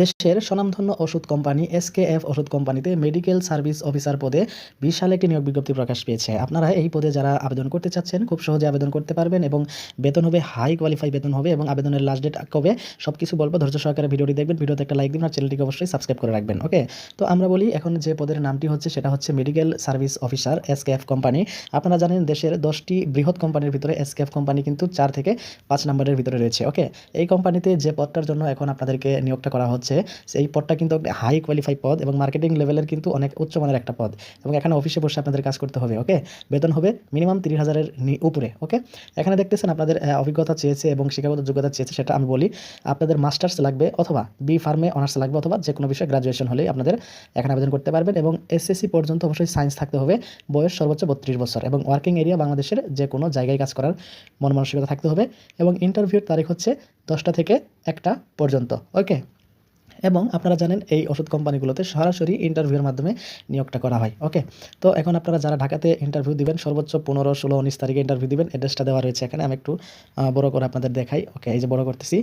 দেশের স্বনামধন্য ওষুধ কোম্পানি এসকেএফ ওষুধ কোম্পানিতে মেডিকেল সার্ভিস অফিসার পদে বিশ সালে একটি নিয়োগ বিজ্ঞপ্তি প্রকাশ পেয়েছে। আপনারা এই পদে যারা আবেদন করতে চাচ্ছেন, খুব সহজে আবেদন করতে পারবেন এবং বেতন হবে, হাই কোয়ালিফাই বেতন হবে এবং আবেদনের লাস্ট ডেট কবে সব কিছু বলব। ধৈর্য সহকারে ভিডিওটি দেখবেন, ভিডিওতে একটা লাইক দিন আর চ্যানেলটিকে অবশ্যই সাবস্ক্রাইব করে রাখবেন, ওকে? তো আমরা বলি এখন যে পদের নামটি হচ্ছে সেটা হচ্ছে medical service officer SKF company. আপনারা জানেন দেশের দশটি বৃহৎ কোম্পানির ভিতরে এসকেএফ কোম্পানি কিন্তু চার থেকে পাঁচ নম্বরের ভিতরে রয়েছে, ওকে? এই কোম্পানিতে যে পদটার জন্য এখন আপনাদেরকে নিয়োগটা করা হচ্ছে সেই পদটা কিন্তু হাই কোয়ালিফাই পদ এবং মার্কেটিং লেভেলের কিন্তু অনেক উচ্চমানের একটা পদ। এবং এখানে অফিসে বসে আপনাদের কাজ করতে হবে ওকে বেতন হবে মিনিমাম তিরিশ হাজারের উপরে ওকে এখানে দেখতেছেন আপনাদের অভিজ্ঞতা চেয়েছে এবং শিক্ষাগত যোগ্যতা চেয়েছে সেটা আমি বলি। আপনাদের মাস্টার্স লাগবে অথবা বি ফার্মে অনার্স লাগবে অথবা যে কোনো বিষয়ে গ্রাজুয়েশন হলেই আপনাদের এখানে আবেদন করতে পারবেন এবং এসএসসি পর্যন্ত অবশ্যই সায়েন্স থাকতে হবে। বয়স সর্বোচ্চ বত্রিশ বছর এবং ওয়ার্কিং এরিয়া বাংলাদেশের যে কোনো জায়গায় কাজ করার মন মানসিকতা থাকতে হবে এবং ইন্টারভিউর তারিখ হচ্ছে দশটা থেকে একটা পর্যন্ত ওকে এবং আপনারা জানেন এই ওষুধ কোম্পানিগুলোতে সরাসরি ইন্টারভিউর মাধ্যমে নিয়োগটা করা হয় ওকে তো এখন আপনারা যারা ঢাকাতে ইন্টারভিউ দিবেন, সর্বোচ্চ পনেরো, ষোলো, উনিশ তারিখে ইন্টারভিউ দিবেন অ্যাড্রেসটা দেওয়া রয়েছে এখানে, আমি একটু বড় করে আপনাদের দেখাই ওকে এই যে বড় করতেছি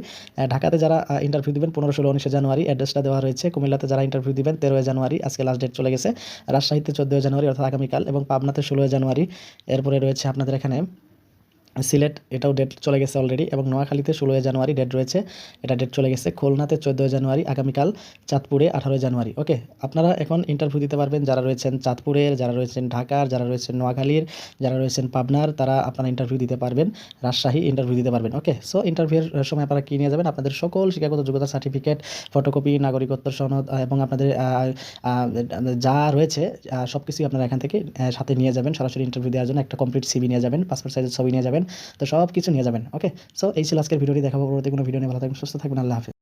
ঢাকাতে যারা ইন্টারভিউ দিবেন, পনেরো, ষোলো, উনিশে জানুয়ারি অ্যাড্রেসটা দেওয়া রয়েছে, কুমিল্লাতে যারা ইন্টারভিউ দিবেন, তেরোই জানুয়ারি, আজকে লাস্ট ডেট চলে গেছে, রাজশাহীতে চোদ্দোই জানুয়ারি, অর্থাৎ আগামীকাল, এবং পাবনাতে ষোলোই জানুয়ারি, এরপরে রয়েছে আপনাদের এখানে সিলেট, এটাও ডেট চলে গেছে অলরেডি এবং নোয়াখালীতে ষোলোই জানুয়ারি ডেট রয়েছে। এটা ডেট চলে গেছে খুলনাতে চোদ্দোই জানুয়ারি, আগামীকাল চাঁদপুরে আঠারোই জানুয়ারি। ওকে আপনারা এখন ইন্টারভিউ দিতে পারবেন যারা রয়েছেন চাঁদপুরের, যারা রয়েছেন ঢাকার, যারা রয়েছেন নোয়াখালীর, যারা রয়েছেন পাবনার, তারা আপনারা ইন্টারভিউ দিতে পারবেন, রাজশাহী ইন্টারভিউ দিতে পারবেন। ওকে সো ইন্টারভিউর সময় আপনারা কী নিয়ে যাবেন? আপনাদের সকল শিক্ষাগত যোগ্যতা সার্টিফিকেট ফটোকপি নাগরিকত্ব সনদ এবং আপনাদের যা রয়েছে সব কিছুই আপনারা এখান থেকে সাথে নিয়ে যাবেন। সরাসরি ইন্টারভিউ দেওয়ার জন্য একটা কমপ্লিট সিবি নিয়ে যাবেন পাসপোর্ট সাইজের ছবি নিয়ে যাবেন। তো সব কিছু নিয়ে যাবেন, ওকে? সো এই ছিল আজকের ভিডিওটি। দেখাবো পরবর্তী কোনো ভিডিও নিয়ে। ভালো থাকবেন, সুস্থ থাকবেন, আল্লাহ হাফিজ।